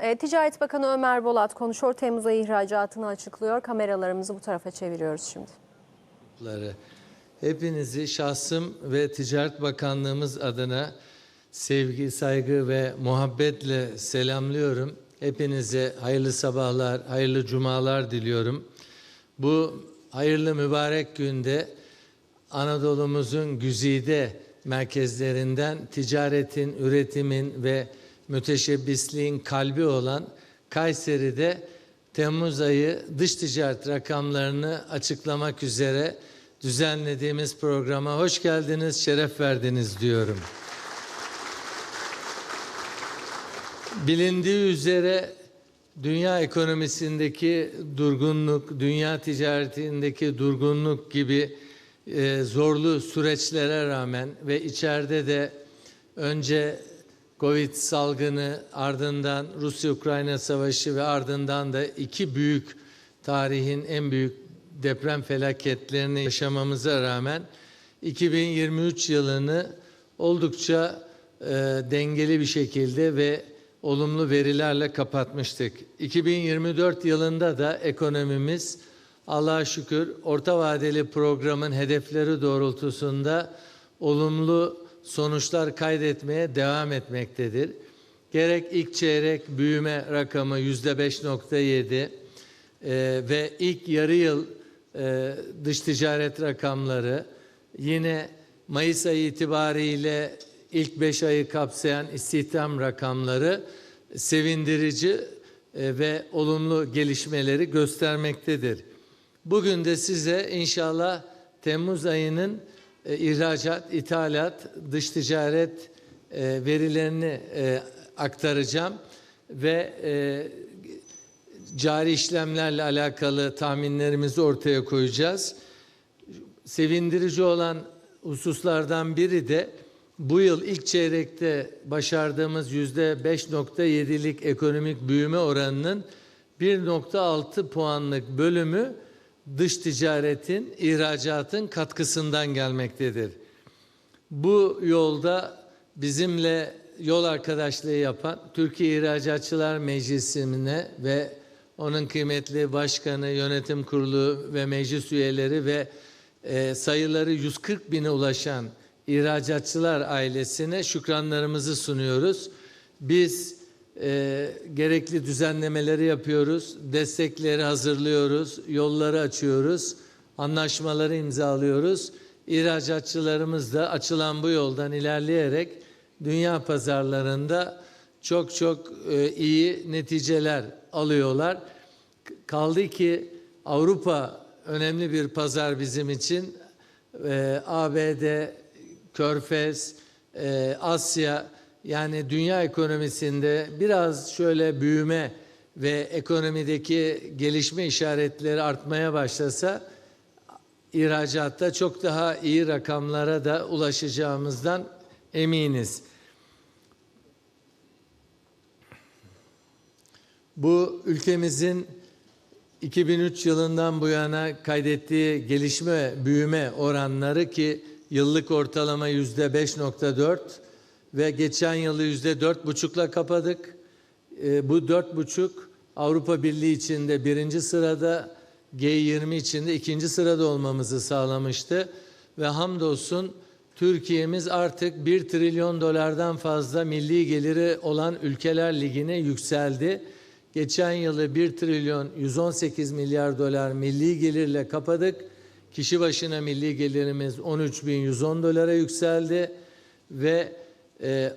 E, Ticaret Bakanı Ömer Bolat konuşuyor. Temmuz ayı ihracatını açıklıyor. Kameralarımızı bu tarafa çeviriyoruz şimdi. Hepinizi şahsım ve Ticaret Bakanlığımız adına sevgi, saygı ve muhabbetle selamlıyorum. Hepinize hayırlı sabahlar, hayırlı cumalar diliyorum. Bu hayırlı mübarek günde Anadolu'muzun güzide merkezlerinden ticaretin, üretimin ve müteşebbisliğin kalbi olan Kayseri'de Temmuz ayı dış ticaret rakamlarını açıklamak üzere düzenlediğimiz programa hoş geldiniz, şeref verdiniz diyorum. Bilindiği üzere dünya ekonomisindeki durgunluk, dünya ticaretindeki durgunluk gibi e, zorlu süreçlere rağmen ve içeride de önce Covid salgını ardından Rusya-Ukrayna savaşı ve ardından da iki büyük tarihin en büyük deprem felaketlerini yaşamamıza rağmen 2023 yılını oldukça e, dengeli bir şekilde ve olumlu verilerle kapatmıştık. 2024 yılında da ekonomimiz Allah'a şükür orta vadeli programın hedefleri doğrultusunda olumlu sonuçlar kaydetmeye devam etmektedir. Gerek ilk çeyrek büyüme rakamı yüzde 5.7 e, ve ilk yarı yıl e, dış ticaret rakamları yine Mayıs ayı itibariyle ilk 5 ayı kapsayan istihdam rakamları sevindirici e, ve olumlu gelişmeleri göstermektedir. Bugün de size inşallah Temmuz ayının e, ihracat, ithalat, dış ticaret e, verilerini e, aktaracağım ve e, cari işlemlerle alakalı tahminlerimizi ortaya koyacağız. Sevindirici olan hususlardan biri de bu yıl ilk çeyrekte başardığımız yüzde 5.7'lik ekonomik büyüme oranının 1.6 puanlık bölümü dış ticaretin, ihracatın katkısından gelmektedir. Bu yolda bizimle yol arkadaşlığı yapan Türkiye İhracatçılar Meclisi'ne ve onun kıymetli başkanı, yönetim kurulu ve meclis üyeleri ve e, sayıları 140 bine ulaşan ihracatçılar ailesine şükranlarımızı sunuyoruz. Biz e, gerekli düzenlemeleri yapıyoruz, destekleri hazırlıyoruz, yolları açıyoruz, anlaşmaları imzalıyoruz. İhracatçılarımız da açılan bu yoldan ilerleyerek dünya pazarlarında çok çok e, iyi neticeler alıyorlar. Kaldı ki Avrupa önemli bir pazar bizim için. E, ABD, Körfez, e, Asya yani dünya ekonomisinde biraz şöyle büyüme ve ekonomideki gelişme işaretleri artmaya başlasa ihracatta çok daha iyi rakamlara da ulaşacağımızdan eminiz. Bu ülkemizin 2003 yılından bu yana kaydettiği gelişme büyüme oranları ki yıllık ortalama yüzde 5.4 ve geçen yılı yüzde dört buçukla kapadık. E, bu dört buçuk Avrupa Birliği içinde birinci sırada, G20 içinde ikinci sırada olmamızı sağlamıştı. Ve hamdolsun Türkiye'miz artık bir trilyon dolardan fazla milli geliri olan ülkeler ligine yükseldi. Geçen yılı 1 trilyon 118 milyar dolar milli gelirle kapadık. Kişi başına milli gelirimiz 13 bin 110 dolara yükseldi ve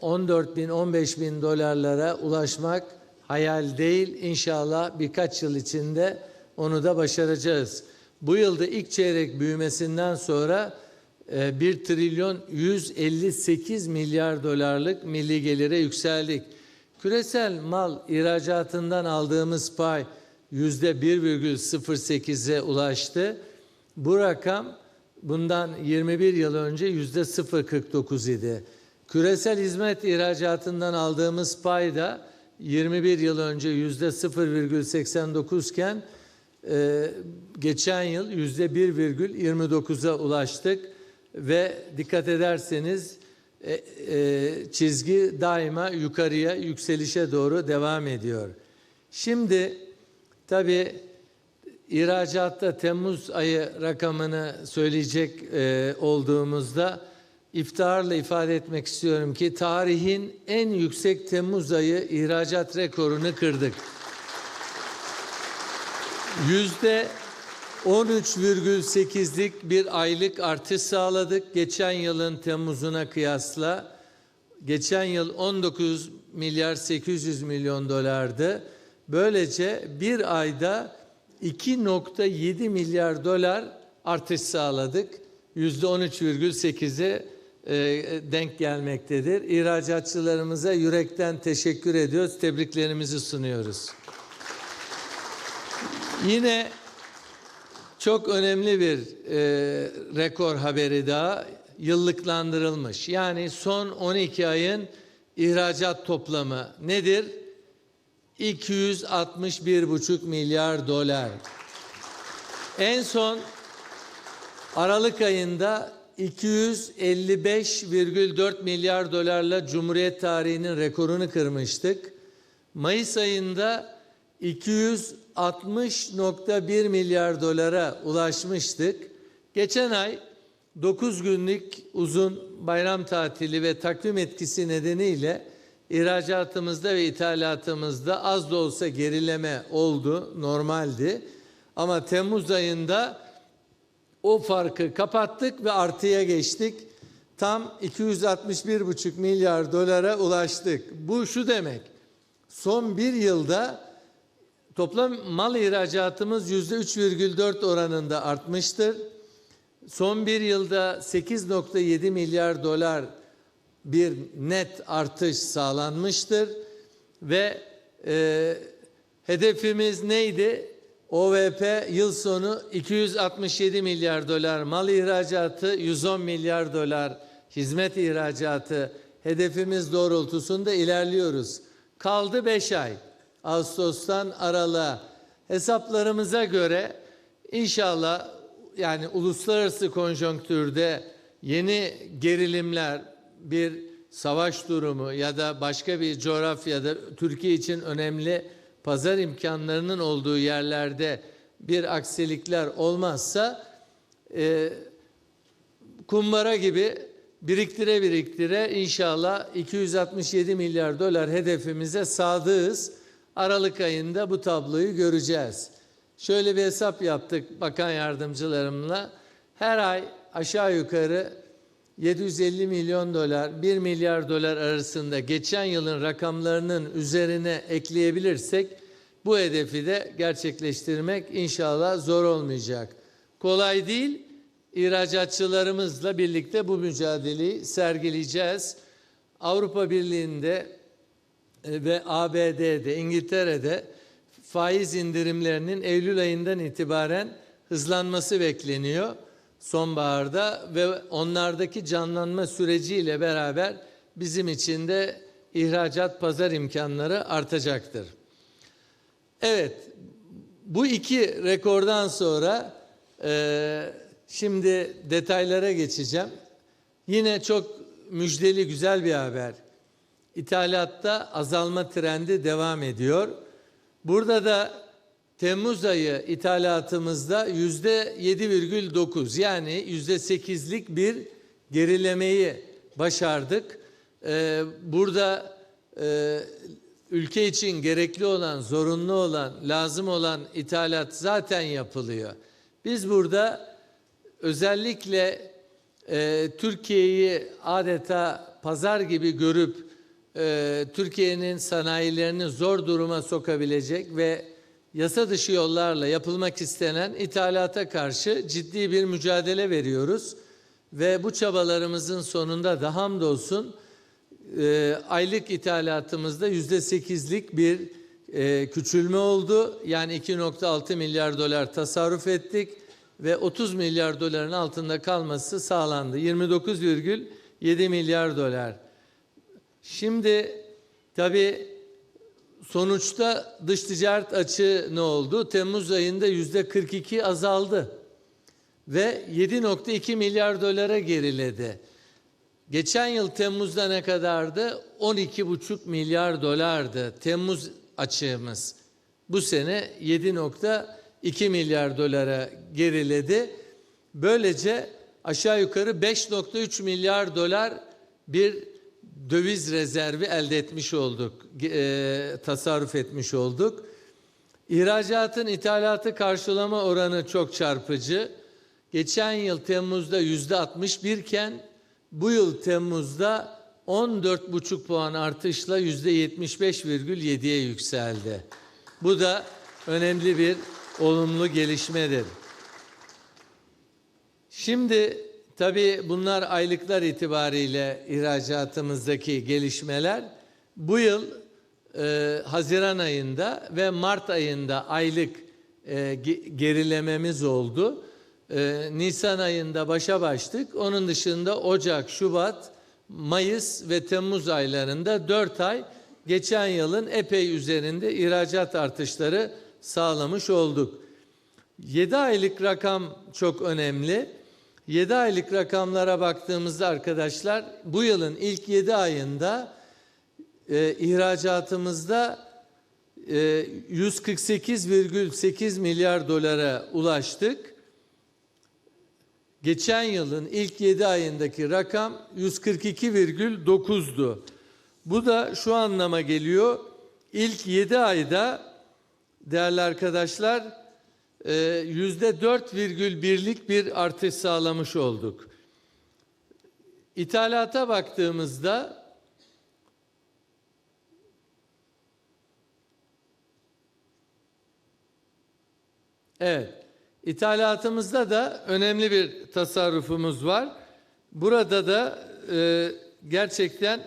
14 e, bin 15 bin dolarlara ulaşmak hayal değil. İnşallah birkaç yıl içinde onu da başaracağız. Bu yılda ilk çeyrek büyümesinden sonra 1 e, trilyon 158 milyar dolarlık milli gelire yükseldik. Küresel mal ihracatından aldığımız pay yüzde 1,08'e ulaştı. Bu rakam bundan 21 yıl önce yüzde 0,49 idi. Küresel hizmet ihracatından aldığımız pay da 21 yıl önce yüzde 0,89 iken e, geçen yıl yüzde 1,29'a ulaştık ve dikkat ederseniz e, e, çizgi daima yukarıya, yükselişe doğru devam ediyor. Şimdi tabii ihracatta Temmuz ayı rakamını söyleyecek e, olduğumuzda iftiharla ifade etmek istiyorum ki tarihin en yüksek Temmuz ayı ihracat rekorunu kırdık. Yüzde 13,8'lik bir aylık artış sağladık. Geçen yılın Temmuz'una kıyasla geçen yıl 19 milyar 800 milyon dolardı. Böylece bir ayda 2.7 milyar dolar artış sağladık. Yüzde 13,8'e e, denk gelmektedir. İhracatçılarımıza yürekten teşekkür ediyoruz. Tebriklerimizi sunuyoruz. Yine çok önemli bir e, rekor haberi daha yıllıklandırılmış. Yani son 12 ayın ihracat toplamı nedir? 261,5 milyar dolar. En son Aralık ayında 255,4 milyar dolarla Cumhuriyet tarihinin rekorunu kırmıştık. Mayıs ayında 260.1 milyar dolara ulaşmıştık. Geçen ay 9 günlük uzun bayram tatili ve takvim etkisi nedeniyle ihracatımızda ve ithalatımızda az da olsa gerileme oldu, normaldi. Ama Temmuz ayında o farkı kapattık ve artıya geçtik. Tam 261,5 milyar dolara ulaştık. Bu şu demek. Son bir yılda toplam mal ihracatımız yüzde 3,4 oranında artmıştır. Son bir yılda 8,7 milyar dolar bir net artış sağlanmıştır ve e, hedefimiz neydi? OVP yıl sonu 267 milyar dolar mal ihracatı, 110 milyar dolar hizmet ihracatı hedefimiz doğrultusunda ilerliyoruz. Kaldı 5 ay. Ağustos'tan Aralık'a hesaplarımıza göre inşallah yani uluslararası konjonktürde yeni gerilimler, bir savaş durumu ya da başka bir coğrafyada Türkiye için önemli pazar imkanlarının olduğu yerlerde bir aksilikler olmazsa e, kumbara gibi biriktire biriktire inşallah 267 milyar dolar hedefimize sadığız. Aralık ayında bu tabloyu göreceğiz. Şöyle bir hesap yaptık bakan yardımcılarımla. Her ay aşağı yukarı 750 milyon dolar, 1 milyar dolar arasında geçen yılın rakamlarının üzerine ekleyebilirsek bu hedefi de gerçekleştirmek inşallah zor olmayacak. Kolay değil. İhracatçılarımızla birlikte bu mücadeleyi sergileyeceğiz. Avrupa Birliği'nde e, ve ABD'de, İngiltere'de faiz indirimlerinin Eylül ayından itibaren hızlanması bekleniyor sonbaharda ve onlardaki canlanma süreciyle beraber bizim için de ihracat pazar imkanları artacaktır. Evet, bu iki rekordan sonra e, şimdi detaylara geçeceğim. Yine çok müjdeli güzel bir haber. İthalatta azalma trendi devam ediyor. Burada da Temmuz ayı ithalatımızda yüzde 7,9 yani yüzde 8'lik bir gerilemeyi başardık. Ee, burada e, ülke için gerekli olan, zorunlu olan, lazım olan ithalat zaten yapılıyor. Biz burada özellikle e, Türkiye'yi adeta pazar gibi görüp e, Türkiye'nin sanayilerini zor duruma sokabilecek ve yasa dışı yollarla yapılmak istenen ithalata karşı ciddi bir mücadele veriyoruz. Ve bu çabalarımızın sonunda da hamdolsun e, aylık ithalatımızda yüzde sekizlik bir e, küçülme oldu. Yani 2.6 milyar dolar tasarruf ettik ve 30 milyar doların altında kalması sağlandı. 29,7 milyar dolar. Şimdi tabii sonuçta dış ticaret açığı ne oldu? Temmuz ayında yüzde 42 azaldı ve 7.2 milyar dolara geriledi. Geçen yıl Temmuz'da ne kadardı? 12,5 milyar dolardı Temmuz açığımız. Bu sene 7.2 milyar dolara geriledi. Böylece aşağı yukarı 5.3 milyar dolar bir döviz rezervi elde etmiş olduk, e, tasarruf etmiş olduk. İhracatın ithalatı karşılama oranı çok çarpıcı. Geçen yıl Temmuz'da yüzde 61 iken bu yıl Temmuz'da 14,5 puan artışla yüzde 75,7'ye yükseldi. Bu da önemli bir olumlu gelişmedir. Şimdi tabii bunlar aylıklar itibariyle ihracatımızdaki gelişmeler. Bu yıl e, Haziran ayında ve Mart ayında aylık e, ge- gerilememiz oldu. E, Nisan ayında başa baştık. Onun dışında Ocak, Şubat, Mayıs ve Temmuz aylarında 4 ay geçen yılın epey üzerinde ihracat artışları sağlamış olduk. 7 aylık rakam çok önemli. 7 aylık rakamlara baktığımızda arkadaşlar bu yılın ilk 7 ayında e, ihracatımızda e, 148,8 milyar dolara ulaştık. Geçen yılın ilk 7 ayındaki rakam 142,9'du. Bu da şu anlama geliyor. İlk 7 ayda değerli arkadaşlar e, yüzde 4,1'lik bir artış sağlamış olduk. İthalata baktığımızda Evet. İthalatımızda da önemli bir tasarrufumuz var. Burada da e, gerçekten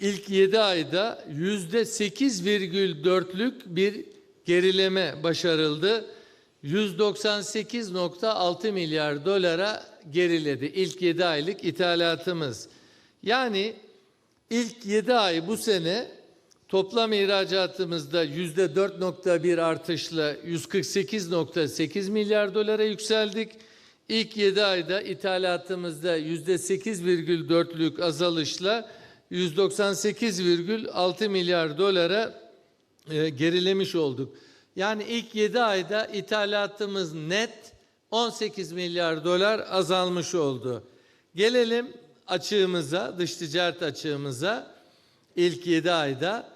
ilk 7 ayda yüzde 8,4'lük bir gerileme başarıldı. 198.6 milyar dolara geriledi ilk 7 aylık ithalatımız. Yani ilk 7 ay bu sene toplam ihracatımızda yüzde 4.1 artışla 148.8 milyar dolara yükseldik. İlk 7 ayda ithalatımızda yüzde 8,4'lük azalışla 198,6 milyar dolara e, gerilemiş olduk. Yani ilk 7 ayda ithalatımız net 18 milyar dolar azalmış oldu. Gelelim açığımıza, dış ticaret açığımıza. İlk 7 ayda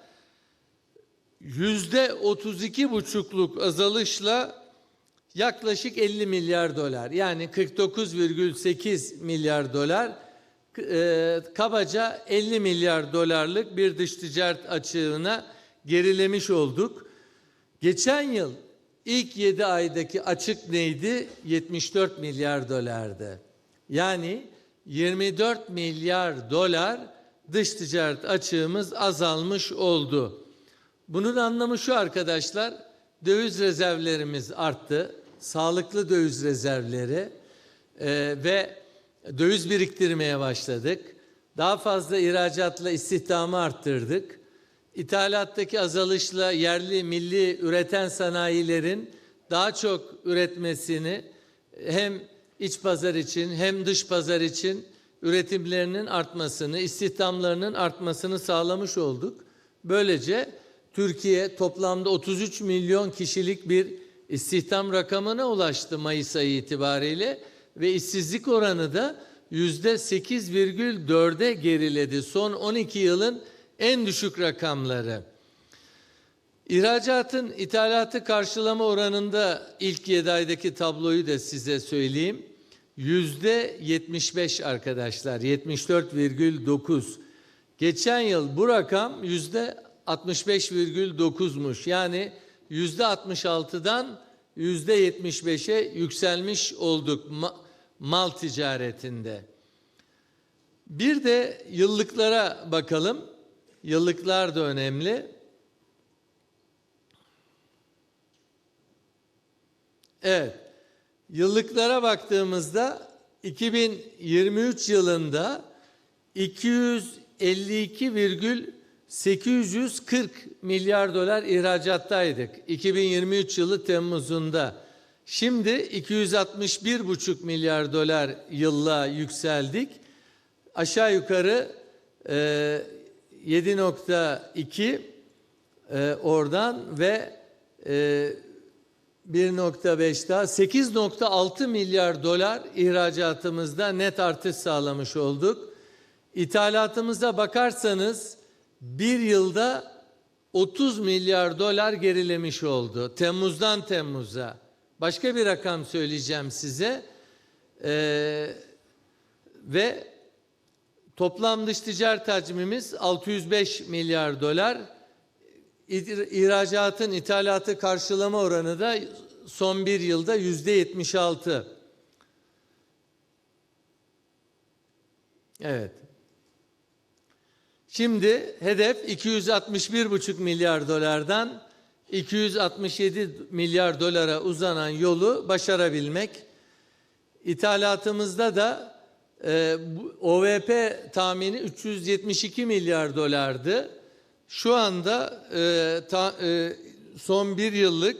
yüzde 32 buçukluk azalışla yaklaşık 50 milyar dolar yani 49,8 milyar dolar e, kabaca 50 milyar dolarlık bir dış ticaret açığına gerilemiş olduk. Geçen yıl ilk 7 aydaki açık neydi? 74 milyar dolardı. Yani 24 milyar dolar dış ticaret açığımız azalmış oldu. Bunun anlamı şu arkadaşlar, döviz rezervlerimiz arttı, sağlıklı döviz rezervleri e, ve döviz biriktirmeye başladık. Daha fazla ihracatla istihdamı arttırdık. İthalattaki azalışla yerli milli üreten sanayilerin daha çok üretmesini hem iç pazar için hem dış pazar için üretimlerinin artmasını, istihdamlarının artmasını sağlamış olduk. Böylece Türkiye toplamda 33 milyon kişilik bir istihdam rakamına ulaştı Mayıs ayı itibariyle ve işsizlik oranı da yüzde 8,4'e geriledi. Son 12 yılın en düşük rakamları. İhracatın ithalatı karşılama oranında ilk 7 aydaki tabloyu da size söyleyeyim. Yüzde 75 arkadaşlar, 74,9. Geçen yıl bu rakam yüzde 65,9'muş. Yani yüzde 66'dan yüzde 75'e yükselmiş olduk ma- mal ticaretinde. Bir de yıllıklara bakalım. Yıllıklar da önemli. Evet. Yıllıklara baktığımızda 2023 yılında 252,840 milyar dolar ihracattaydık. 2023 yılı Temmuz'unda. Şimdi 261,5 milyar dolar yılla yükseldik. aşağı yukarı 7.2 e, oradan ve e, 1.5 daha 8.6 milyar dolar ihracatımızda net artış sağlamış olduk. İthalatımıza bakarsanız bir yılda 30 milyar dolar gerilemiş oldu. Temmuz'dan Temmuz'a. Başka bir rakam söyleyeceğim size. Ee, ve toplam dış ticaret hacmimiz 605 milyar dolar. İh- İhracatın ithalatı karşılama oranı da son bir yılda yüzde 76. Evet. Şimdi hedef 261,5 milyar dolardan 267 milyar dolara uzanan yolu başarabilmek. İthalatımızda da e, bu OVP tahmini 372 milyar dolardı. Şu anda e, ta- e, son bir yıllık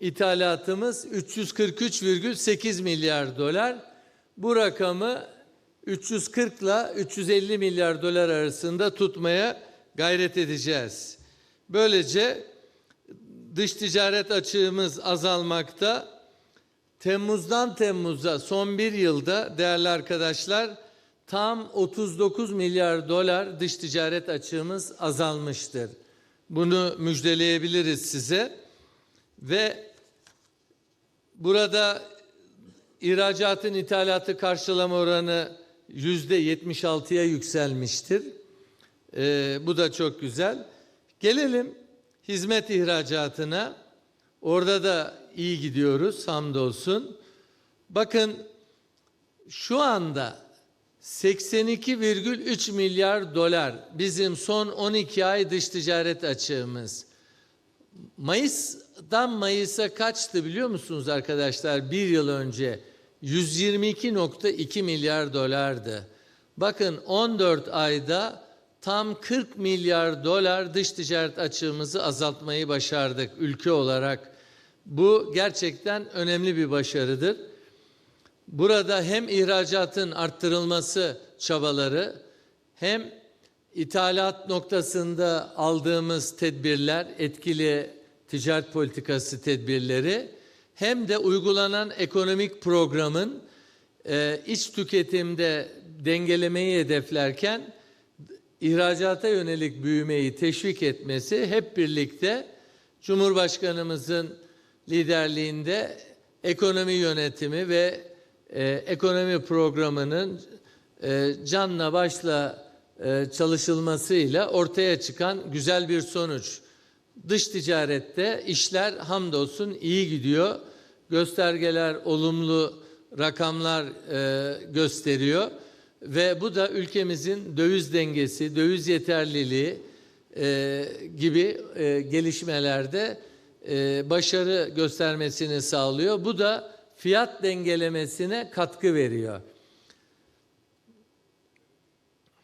ithalatımız 343,8 milyar dolar. Bu rakamı 340 ile 350 milyar dolar arasında tutmaya gayret edeceğiz. Böylece dış ticaret açığımız azalmakta. Temmuz'dan Temmuz'a son bir yılda değerli arkadaşlar tam 39 milyar dolar dış ticaret açığımız azalmıştır. Bunu müjdeleyebiliriz size. Ve burada ihracatın ithalatı karşılama oranı yüzde 76'ya yükselmiştir. Ee, bu da çok güzel. Gelelim hizmet ihracatına. Orada da iyi gidiyoruz hamdolsun. Bakın şu anda 82,3 milyar dolar bizim son 12 ay dış ticaret açığımız. Mayıs'tan Mayıs'a kaçtı biliyor musunuz arkadaşlar? Bir yıl önce 122.2 milyar dolardı. Bakın 14 ayda tam 40 milyar dolar dış ticaret açığımızı azaltmayı başardık ülke olarak. Bu gerçekten önemli bir başarıdır. Burada hem ihracatın arttırılması çabaları hem ithalat noktasında aldığımız tedbirler, etkili ticaret politikası tedbirleri hem de uygulanan ekonomik programın e, iç tüketimde dengelemeyi hedeflerken ihracata yönelik büyümeyi teşvik etmesi hep birlikte Cumhurbaşkanımızın liderliğinde ekonomi yönetimi ve e, ekonomi programının e, canla başla e, çalışılmasıyla ortaya çıkan güzel bir sonuç. Dış ticarette işler hamdolsun iyi gidiyor. Göstergeler olumlu rakamlar e, gösteriyor ve bu da ülkemizin döviz dengesi, döviz yeterliliği e, gibi e, gelişmelerde e, başarı göstermesini sağlıyor. Bu da fiyat dengelemesine katkı veriyor.